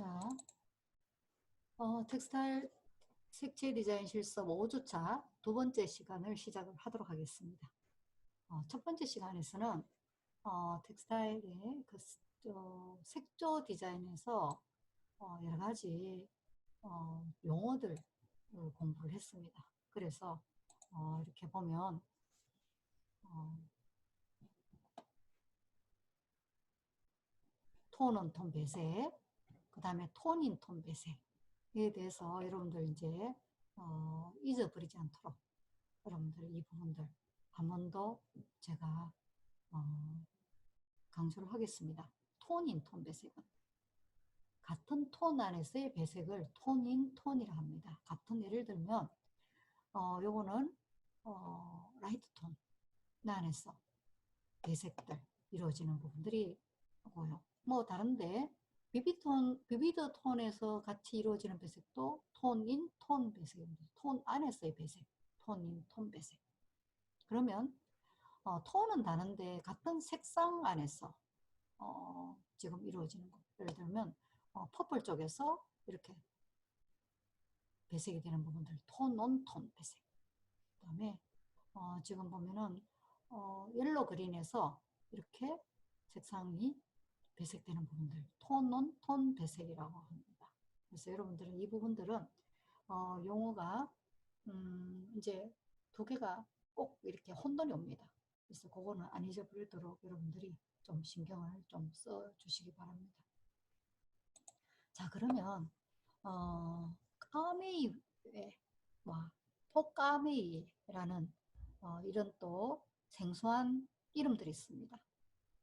자, 어, 텍스타일 색채 디자인 실습 5주차 두 번째 시간을 시작을 하도록 하겠습니다. 어, 첫 번째 시간에서는 어, 텍스타일의 그 어, 색조 디자인에서 어, 여러 가지 어, 용어들 공부를 했습니다. 그래서 어, 이렇게 보면 어, 톤은 톤 배색, 그 다음에 톤인 톤 배색에 대해서 여러분들 이제 어, 잊어버리지 않도록 여러분들 이 부분들 한 번 더 제가 어, 강조를 하겠습니다. 톤인 톤 배색은 같은 톤 안에서의 배색을 톤인 톤이라 합니다. 같은 예를 들면 어, 요거는 어, 라이트 톤 안에서 배색들 이루어지는 부분들이 고요. 뭐 다른데 비비톤, 비비드 톤에서 같이 이루어지는 배색도 톤인 톤 배색입니다. 톤 안에서의 배색, 톤인 톤 배색. 그러면 어, 톤은 다른데 같은 색상 안에서 어, 지금 이루어지는 것. 예를 들면 어, 퍼플 쪽에서 이렇게 배색이 되는 부분들, 톤, 온, 톤 배색. 그 다음에 어, 지금 보면은 어, 옐로 그린에서 이렇게 색상이 배색되는 부분들, 톤온 톤 배색이라고 합니다. 그래서 여러분들은 이 부분들은 어, 용어가 음, 이제 두 개가 꼭 이렇게 혼돈이 옵니다. 그래서 그거는 안 잊어버리도록 여러분들이 좀 신경을 좀 써주시기 바랍니다. 자 그러면 어, 까메이와 포까메이라는 어, 이런 또 생소한 이름들이 있습니다.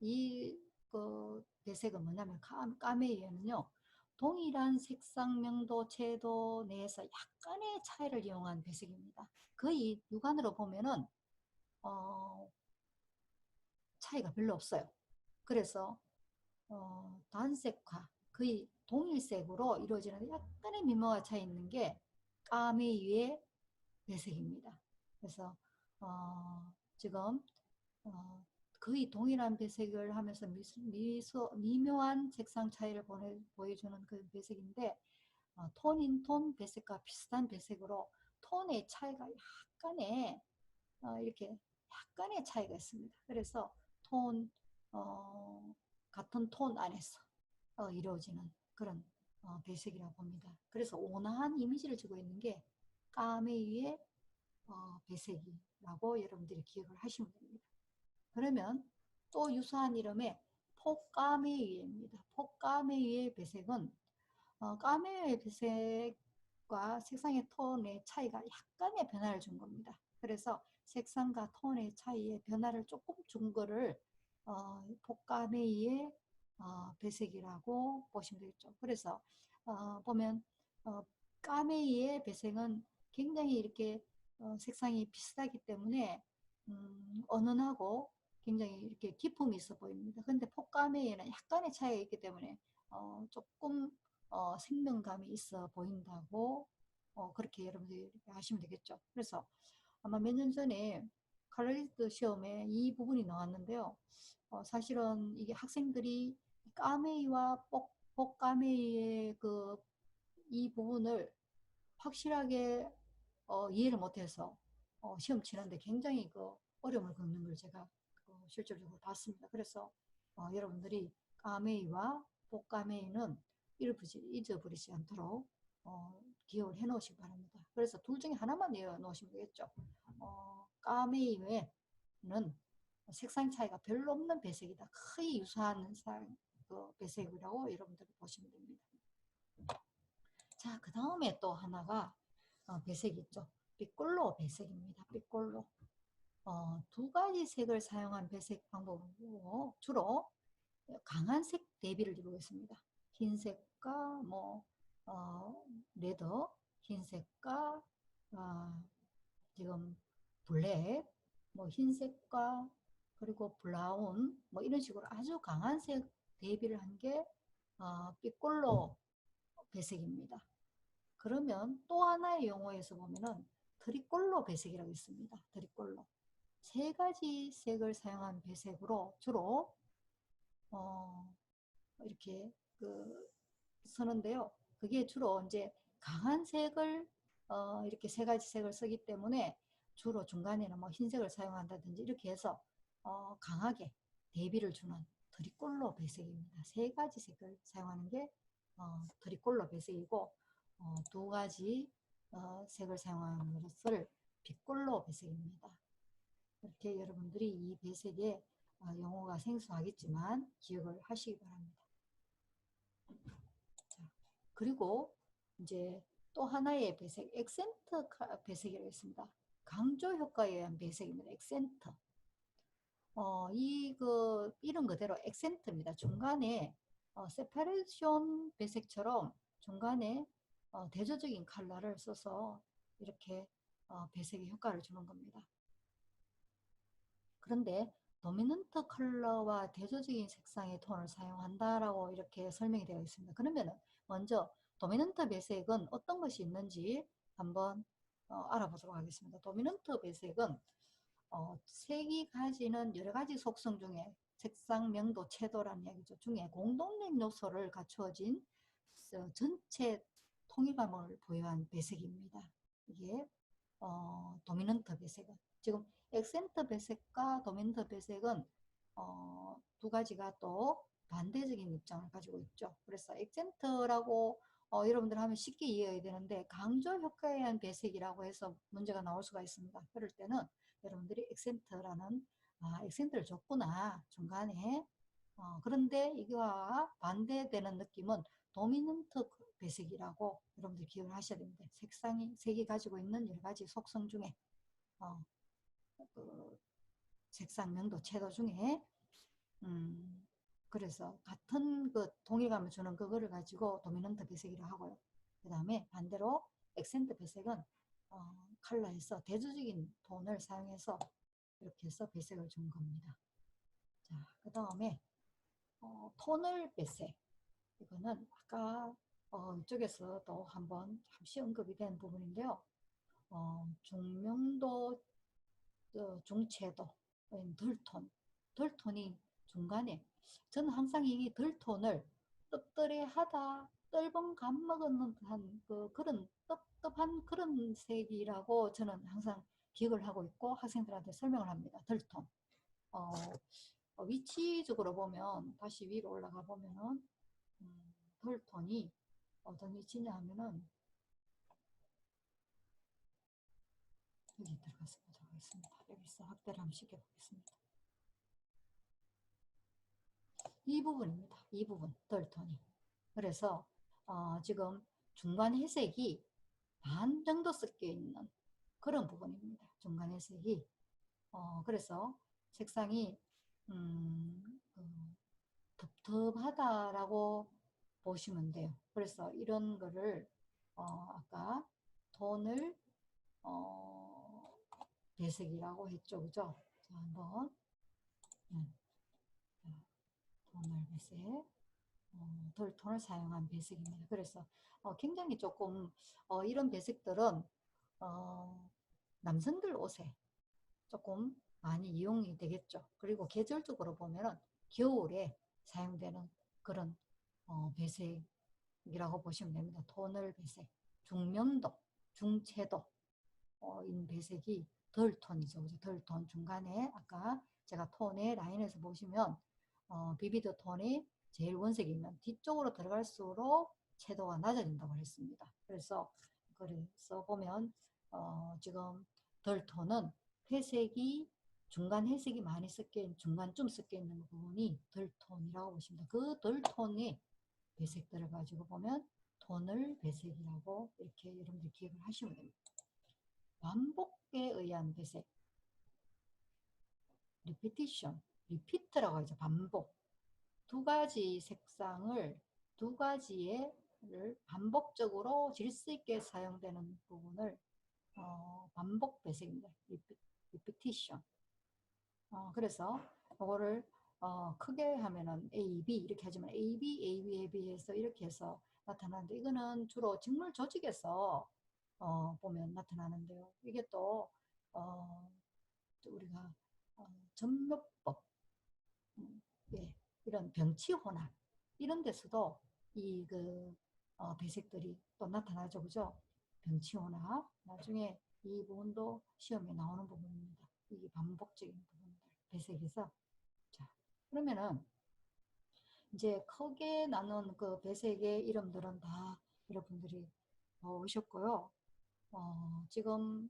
이 그 배색은 뭐냐면 까메이에는요. 동일한 색상, 명도, 채도 내에서 약간의 차이를 이용한 배색입니다. 거의 육안으로 보면은 어, 차이가 별로 없어요. 그래서 어, 단색화, 거의 동일색으로 이루어지는 약간의 미묘한 차이 있는 게 까메이의 배색입니다. 그래서 어, 지금 어, 거의 동일한 배색을 하면서 미소, 미묘한 색상 차이를 보내, 보여주는 그 배색인데 어, 톤인 톤 배색과 비슷한 배색으로 톤의 차이가 약간의 어, 이렇게 약간의 차이가 있습니다. 그래서 톤 어, 같은 톤 안에서 어, 이루어지는 그런 어, 배색이라고 봅니다. 그래서 온화한 이미지를 주고 있는 게 까메이의 어, 배색이라고 여러분들이 기억을 하시면 됩니다. 그러면 또 유사한 이름의 폭까메이입니다. 폭까메이의 배색은 어, 까메이의 배색과 색상의 톤의 차이가 약간의 변화를 준 겁니다. 그래서 색상과 톤의 차이에 변화를 조금 준 거를 어, 폭까메이의 어, 배색이라고 보시면 되겠죠. 그래서 어, 보면 어, 까메이의 배색은 굉장히 이렇게 어, 색상이 비슷하기 때문에 음, 은은하고 굉장히 이렇게 기품이 있어 보입니다. 근데 폭감에는 약간의 차이가 있기 때문에 어, 조금 어, 생명감이 있어 보인다고 어, 그렇게 여러분들이 하시면 되겠죠. 그래서 아마 몇 년 전에 칼리스트 시험에 이 부분이 나왔는데요. 어, 사실은 이게 학생들이 까메이와 복까메이의 그 이 부분을 확실하게 어, 이해를 못해서 어, 시험 치는데 굉장히 그 어려움을 겪는 걸 제가 어, 실질적으로 봤습니다. 그래서 어, 여러분들이 까메이와 복까메이는 잊어버리지 않도록 어, 기억을 해 놓으시기 바랍니다. 그래서 둘 중에 하나만 외워 놓으시면 되겠죠. 어, 까메이는 색상 차이가 별로 없는 배색이다. 거의 유사한 상, 그 배색이라고 여러분들이 보시면 됩니다. 자, 그 다음에 또 하나가 어, 배색이 있죠. 삐꼴로 배색입니다. 삐꼴로. 어, 두 가지 색을 사용한 배색 방법으로 주로 강한 색 대비를 이루고 있습니다. 흰색과 뭐 어, 레더, 흰색과 어, 지금 블랙, 뭐 흰색과 그리고 브라운 뭐 이런 식으로 아주 강한 색 대비를 한게 어, 삐꼴로 배색입니다. 그러면 또 하나의 용어에서 보면은 트리꼴로 배색이라고 있습니다. 트리꼴로. 세 가지 색을 사용한 배색으로 주로 어, 이렇게 그 쓰는데요. 그게 주로 이제 강한 색을 어, 이렇게 세 가지 색을 쓰기 때문에 주로 중간에는 뭐 흰색을 사용한다든지 이렇게 해서 어, 강하게 대비를 주는 드리꼴로 배색입니다. 세 가지 색을 사용하는 게 어, 드리꼴로 배색이고 어, 두 가지 어, 색을 사용하는 것을 빛꼴로 배색입니다. 이렇게 여러분들이 이 배색의 어, 용어가 생소하겠지만 기억을 하시기 바랍니다. 자, 그리고 이제 또 하나의 배색, 액센트 배색이라고 있습니다. 강조 효과에 의한 배색입니다. 액센트. 어, 이, 그, 이름 그대로 액센트입니다. 중간에, 어, 세파레이션 배색처럼 중간에 어, 대조적인 컬러를 써서 이렇게 어, 배색의 효과를 주는 겁니다. 그런데 도미넌트 컬러와 대조적인 색상의 톤을 사용한다라고 이렇게 설명이 되어 있습니다. 그러면 먼저 도미넌트 배색은 어떤 것이 있는지 한번 어, 알아보도록 하겠습니다. 도미넌트 배색은 어, 색이 가지는 여러 가지 속성 중에 색상, 명도, 채도라는 이야기죠. 중에 공동된 요소를 갖추어진 전체 통일감을 보유한 배색입니다. 이게 어, 도미넌트 배색은 지금 액센트 배색과 도미넌트 배색은 어, 두 가지가 또 반대적인 입장을 가지고 있죠. 그래서 액센트라고 어, 여러분들 하면 쉽게 이해해야 되는데 강조 효과에 의한 배색이라고 해서 문제가 나올 수가 있습니다. 그럴 때는 여러분들이 액센트라는 아, 액센트를 줬구나 중간에 어, 그런데 이거와 반대되는 느낌은 도미넌트 배색이라고 여러분들 기억을 하셔야 됩니다. 색상이 색이 가지고 있는 여러 가지 속성 중에 어, 그 색상 명도 채도 중에 음, 그래서 같은 그 동일감을 주는 그거를 가지고 도미넌트 배색이라고 하고요. 그 다음에 반대로 액센트 배색은 어, 컬러에서 대조적인 톤을 사용해서 이렇게 해서 배색을 준 겁니다. 자, 그 다음에 어, 톤을 배색. 이거는 아까 어, 이쪽에서도 한번 잠시 언급이 된 부분인데요. 어, 중명도, 어, 중채도, 덜톤, 덜톤이 중간에 저는 항상 이 덜톤을 떫떫하다, 떫은 감 먹은 듯한 그 그런 떫떫한 그런 색이라고 저는 항상 기억을 하고 있고 학생들한테 설명을 합니다. 덜톤. 어, 어, 위치적으로 보면 다시 위로 올라가 보면은 음, 덜톤이 어떤 위치냐 하면은 여기 보도 록 하겠습니다. 여기서 확대를 한번 시켜보겠습니다. 이 부분입니다. 이 부분, 덜톤이. 그래서 어, 지금 중간 회색이 반 정도 섞여 있는 그런 부분입니다. 중간 회색이. 어, 그래서 색상이 음, 음, 텁텁하다라고 보시면 돼요. 그래서 이런 거를 어, 아까 톤을 어, 배색이라고 했죠. 그죠? 자, 한번 음. 톤을 배색, 어, 톤을 사용한 배색입니다. 그래서 어, 굉장히 조금 어, 이런 배색들은 어, 남성들 옷에 조금 많이 이용이 되겠죠. 그리고 계절적으로 보면은 겨울에 사용되는 그런 어, 배색이라고 보시면 됩니다. 톤을 배색, 중명도, 중채도 어, 인 배색이 덜 톤이죠. 덜 톤 중간에 아까 제가 톤의 라인에서 보시면 어, 비비드 톤이 제일 원색이면 뒤쪽으로 들어갈수록 채도가 낮아진다고 했습니다. 그래서 그래서 보면 어, 지금 덜 톤은 회색이 중간 회색이 많이 섞여 중간쯤 섞여 있는 부분이 덜 톤이라고 보십니다. 그 덜 톤의 배색들을 가지고 보면 톤을 배색이라고 이렇게 여러분들 기억을 하시면 됩니다. 반복에 의한 배색 리피티션 리피트라고 하죠. 반복. 두 가지 색상을 두 가지의 반복적으로 질수 있게 사용되는 부분을 어, 반복 배색입니다. 리피티션. 어, 그래서 이거를 어, 크게 하면은 A, B 이렇게 하지만 A, B, A, B에 비해서 이렇게 해서 나타나는데 이거는 주로 직물 조직에서 어, 보면 나타나는데요. 이게 또 어, 우리가 어, 전묘법 예, 이런 병치 혼합 이런 데서도 이그 어, 배색들이 또 나타나죠. 그죠? 병치호나 나중에 이 부분도 시험에 나오는 부분입니다. 이게 반복적인 부분들 배색에서 자 그러면은 이제 크게 나눈 그 배색의 이름들은 다 여러분들이 오셨고요. 어, 지금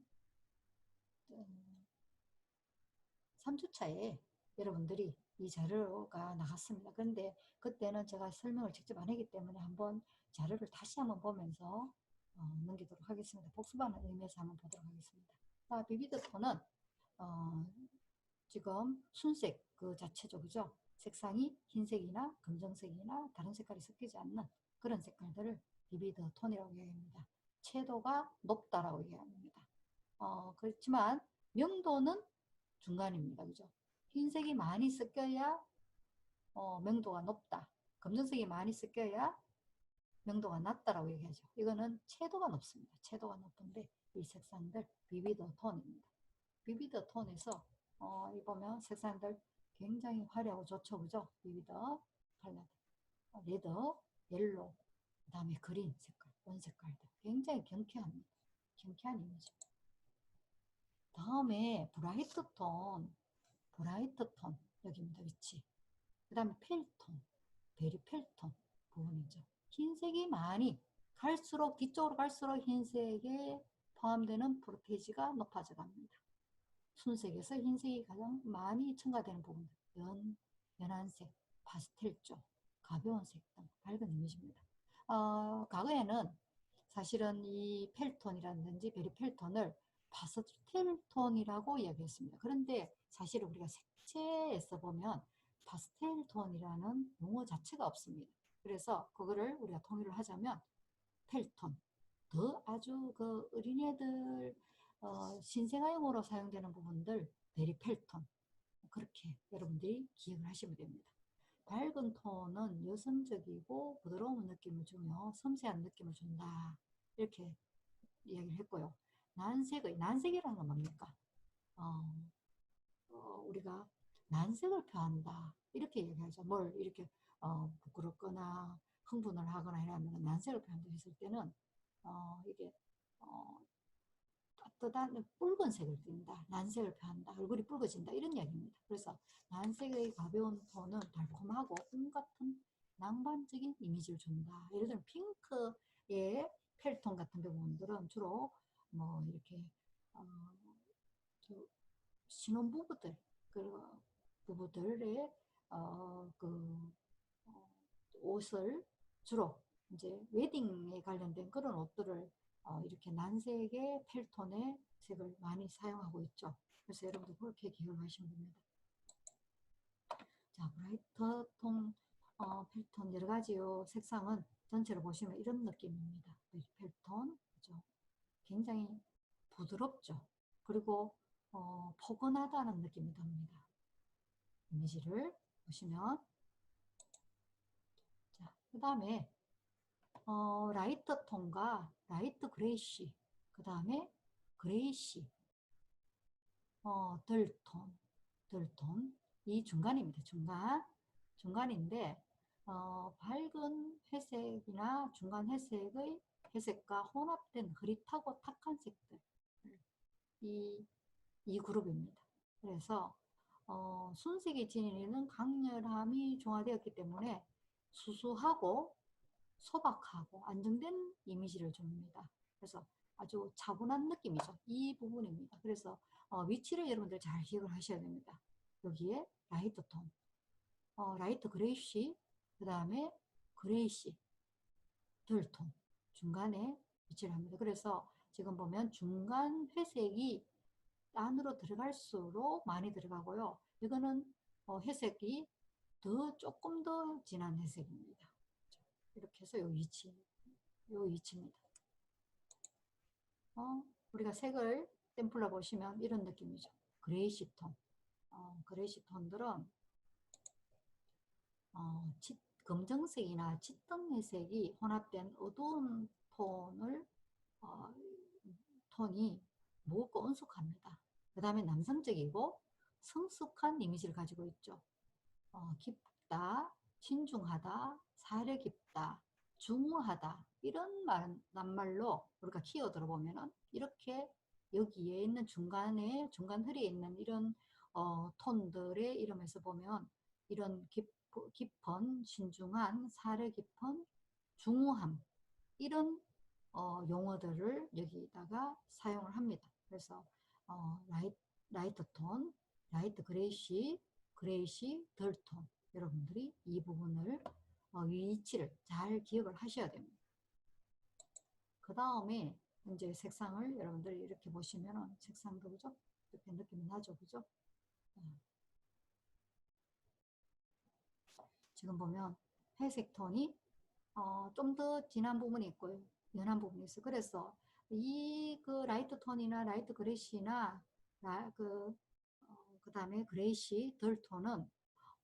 3주차에 여러분들이 이 자료가 나갔습니다. 그런데 그때는 제가 설명을 직접 안 했기 때문에 한번 자료를 다시 한번 보면서 어, 넘기도록 하겠습니다. 복습하는 의미에서 한번 보도록 하겠습니다. 아, 비비드톤은 어, 지금 순색 그 자체죠. 그죠? 색상이 흰색이나 검정색이나 다른 색깔이 섞이지 않는 그런 색깔들을 비비드 톤이라고 얘기합니다. 채도가 높다라고 얘기합니다. 어, 그렇지만 명도는 중간입니다. 그죠? 흰색이 많이 섞여야 어, 명도가 높다. 검정색이 많이 섞여야 명도가 낮다라고 얘기하죠. 이거는 채도가 높습니다. 채도가 높은데 이 색상들 비비드 톤입니다. 비비드 톤에서 어, 이 보면 색상들 굉장히 화려하고 좋죠. 그죠? 비비드 컬러 어, 레드, 옐로, 그 다음에 그린 색깔, 원 색깔들 굉장히 경쾌합니다. 경쾌한 이미지. 다음에 브라이트 톤, 브라이트 톤 여기입니다. 위치. 그 다음에 펠톤, 베리 펠톤 부분이죠. 흰색이 많이 갈수록 뒤쪽으로 갈수록 흰색에 포함되는 프로테이지가 높아져 갑니다. 순색에서 흰색이 가장 많이 첨가되는 부분 연, 연한색, 파스텔 쪽, 가벼운 색 등 밝은 이미지입니다. 어, 과거에는 사실은 이 펠톤이라든지 베리 펠톤을 파스텔 톤이라고 이야기했습니다. 그런데 사실 우리가 색채에서 보면 파스텔 톤이라는 용어 자체가 없습니다. 그래서 그거를 우리가 통일을 하자면 펠톤 더 아주 그 어린애들 어, 신생아용으로 사용되는 부분들 베리 펠톤 그렇게 여러분들이 기억을 하시면 됩니다. 밝은 톤은 여성적이고 부드러운 느낌을 주며 섬세한 느낌을 준다. 이렇게 이야기를 했고요. 난색의, 난색이라는 건 뭡니까? 어, 어, 우리가 난색을 표한다. 이렇게 얘기하죠. 뭘 이렇게 어, 부끄럽거나 흥분을 하거나 이러면 난색을 표한다 했을 때는 어, 이게 어, 따뜻한 붉은색을 띈다. 난색을 표한다. 얼굴이 붉어진다. 이런 이야기입니다. 그래서 난색의 가벼운 톤은 달콤하고 꿈 같은 낭만적인 이미지를 준다. 예를 들면 핑크의 펠톤 같은 부분들은 주로 뭐 이렇게 어, 신혼부부들 그 부부들의 어, 그 어, 옷을 주로 이제 웨딩에 관련된 그런 옷들을 어, 이렇게 난색의 펠톤의 색을 많이 사용하고 있죠. 그래서 여러분들 그렇게 기억하시면 됩니다. 자, 브라이트 톤 어, 펠톤 여러 가지 요 색상은 전체로 보시면 이런 느낌입니다. 펠톤, 그죠? 굉장히 부드럽죠. 그리고 어, 포근하다는 느낌이 듭니다. 이미지를 보시면 자, 그 다음에 어, 라이트 톤과 라이트 그레이시 그 다음에 그레이시 어, 덜톤 덜톤 이 중간입니다. 중간 중간인데 어, 밝은 회색이나 중간 회색의 회색과 혼합된 흐릿하고 탁한 색들 이, 이 그룹입니다. 그래서 어, 순색이 지니는 강렬함이 중화되었기 때문에 수수하고 소박하고 안정된 이미지를 줍니다. 그래서 아주 차분한 느낌이죠. 이 부분입니다. 그래서 어, 위치를 여러분들 잘 기억을 하셔야 됩니다. 여기에 라이트 톤, 어, 라이트 그레이시, 그 다음에 그레이시, 덜톤 중간에 위치를 합니다. 그래서 지금 보면 중간 회색이 안으로 들어갈수록 많이 들어가고요. 이거는 어, 회색이 더 조금 더 진한 회색입니다. 이렇게 해서 요 위치, 요 위치입니다. 어, 우리가 색을 샘플로 보시면 이런 느낌이죠. 그레이시 톤. 어, 그레이시 톤들은 어, 짙, 검정색이나 짙은 회색이 혼합된 어두운 톤을 어, 톤이 무겁고 은숙합니다. 그 다음에 남성적이고 성숙한 이미지를 가지고 있죠. 어, 깊다, 신중하다, 사려 깊다, 중후하다 이런 말, 낱말로 우리가 키워들어 보면은 이렇게 여기에 있는 중간에 중간 흐리에 있는 이런 어, 톤들의 이름에서 보면 이런 깊, 깊은 신중한 사려 깊은 중후함 이런 어, 용어들을 여기다가 사용을 합니다. 그래서 어, 라이, 라이트 톤, 라이트 그레이시, 그레이시, 덜톤 여러분들이 이 부분을 어, 위치를 잘 기억을 하셔야 됩니다. 그 다음에 이제 색상을 여러분들이 이렇게 보시면은 색상도 그죠? 이렇게 느낌이 나죠, 그죠? 음. 지금 보면 회색 톤이 어, 좀 더 진한 부분이 있고요. 연한 부분이 있어요. 그래서 이 그 라이트 톤이나 라이트 그레이시나 그, 어, 그 다음에 그레이시, 덜 톤은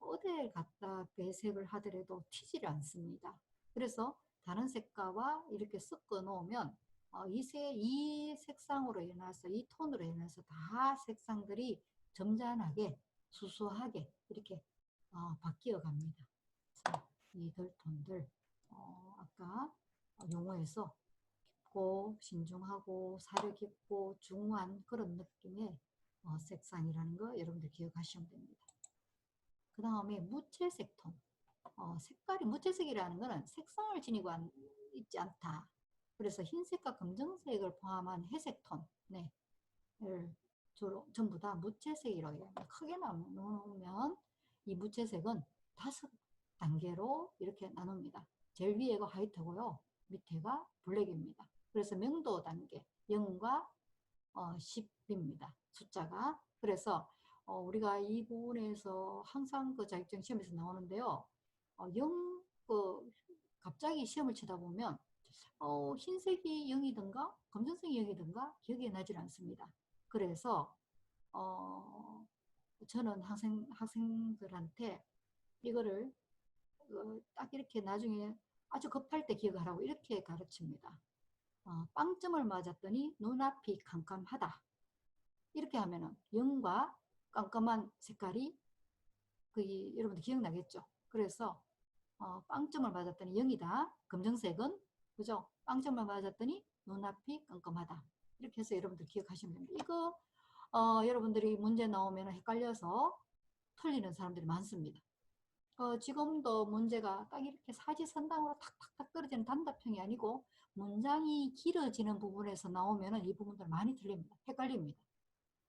어딜 갖다 배색을 하더라도 튀지를 않습니다. 그래서 다른 색깔과 이렇게 섞어 놓으면 어, 이, 색, 이 색상으로 인해서 이 톤으로 인해서 다 색상들이 점잖하게 수수하게 이렇게 어, 바뀌어 갑니다. 이 덜톤들 어, 아까 용어에서 깊고 신중하고 사려 깊고 중후한 그런 느낌의 어, 색상이라는 거 여러분들 기억하시면 됩니다. 그 다음에 무채색 톤. 어, 색깔이 무채색이라는 것은 색상을 지니고 안, 있지 않다. 그래서 흰색과 검정색을 포함한 회색 톤, 네, 주로 전부 다 무채색이라고 해요. 크게 나누면 이 무채색은 다섯 단계로 이렇게 나눕니다. 제일 위에가 화이트고요. 밑에가 블랙입니다. 그래서 명도 단계 0과 어, 10입니다. 숫자가. 그래서 어, 우리가 이 부분에서 항상 그 자격증 시험에서 나오는데요. 어, 0, 그, 갑자기 시험을 치다 보면 어, 흰색이 0이든가 검정색이 0이든가 기억이 나질 않습니다. 그래서 어, 저는 학생, 학생들한테 이거를 어, 딱 이렇게 나중에 아주 급할 때 기억하라고 이렇게 가르칩니다. 어, 빵점을 맞았더니 눈앞이 캄캄하다. 이렇게 하면은 0과 깜깜한 색깔이 그 여러분들 기억나겠죠? 그래서 어, 빵점을 맞았더니 0이다. 검정색은 그죠? 빵점을 맞았더니 눈앞이 깜깜하다. 이렇게 해서 여러분들 기억하시면 됩니다. 이거 어, 여러분들이 문제 나오면 헷갈려서 틀리는 사람들이 많습니다. 어, 지금도 문제가 딱 이렇게 사지선당으로 탁탁탁 떨어지는 단답형이 아니고 문장이 길어지는 부분에서 나오면 이 부분들 많이 틀립니다. 헷갈립니다.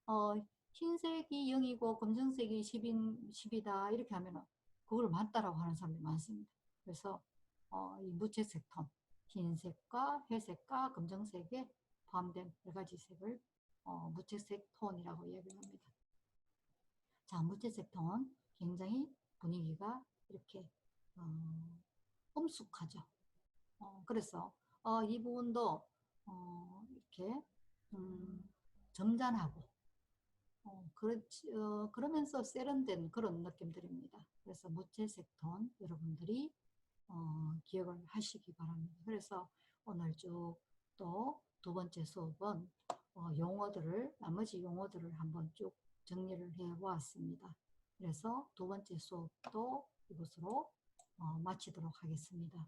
어, 흰색이 0이고 검정색이 10인, 10이다 이렇게 하면 그걸 맞다라고 하는 사람들이 많습니다. 그래서 어, 이 무채색 톤, 흰색과 회색과 검정색에 포함된 여러 가지 색을 어, 무채색 톤이라고 이야기를 합니다. 자, 무채색 톤 굉장히 분위기가 이렇게 어, 엄숙하죠. 어, 그래서 어, 이 부분도 어, 이렇게 음, 점잖하고 어, 그렇지, 어, 그러면서 세련된 그런 느낌들입니다. 그래서 무채색 톤 여러분들이 어, 기억을 하시기 바랍니다. 그래서 오늘 쭉 또 두 번째 수업은 어, 용어들을 나머지 용어들을 한번 쭉 정리를 해 보았습니다. 그래서 두 번째 수업도 이것으로 어, 마치도록 하겠습니다.